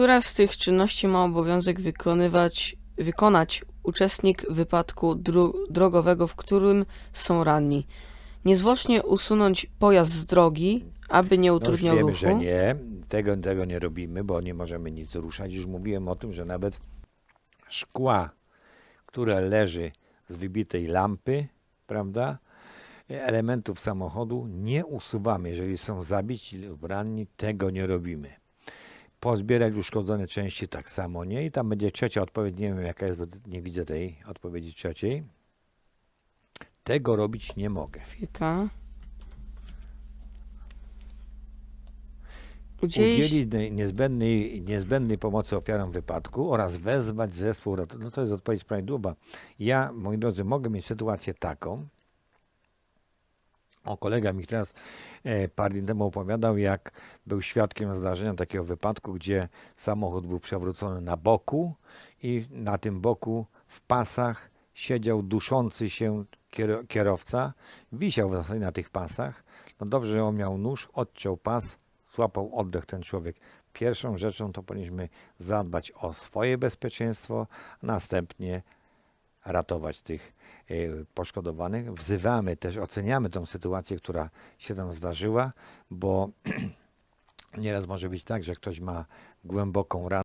Która z tych czynności ma obowiązek wykonywać, wykonać uczestnik wypadku drogowego, w którym są ranni? Niezwłocznie usunąć pojazd z drogi, aby nie No już utrudniał wiemy, ruchu. że nie. Tego, tego nie robimy, bo nie możemy nic ruszać. Już mówiłem o tym, że nawet szkła, które leży z wybitej lampy, prawda, elementów samochodu nie usuwamy. Jeżeli są zabici lub ranni, tego nie robimy. Pozbierać uszkodzone części tak samo nie. I tam będzie trzecia odpowiedź, nie wiem jaka jest, bo nie widzę tej odpowiedzi trzeciej. Tego robić nie mogę. Chwilka. Udzielić, udzielić ne- niezbędnej, niezbędnej pomocy ofiarom wypadku oraz wezwać zespół ratunkowego. No to jest odpowiedź prawidłowa. Ja, moi drodzy, mogę mieć sytuację taką. O, kolega mi teraz e, parę dni temu opowiadał, jak był świadkiem zdarzenia takiego wypadku, gdzie samochód był przewrócony na boku i na tym boku w pasach siedział duszący się kiero- kierowca, wisiał w zasadzie na tych pasach. No dobrze, że on miał nóż, odciął pas, złapał oddech ten człowiek. Pierwszą rzeczą to powinniśmy zadbać o swoje bezpieczeństwo, a następnie ratować tych poszkodowanych. Wzywamy też, oceniamy tą sytuację, która się tam zdarzyła, bo nieraz może być tak, że ktoś ma głęboką ranę.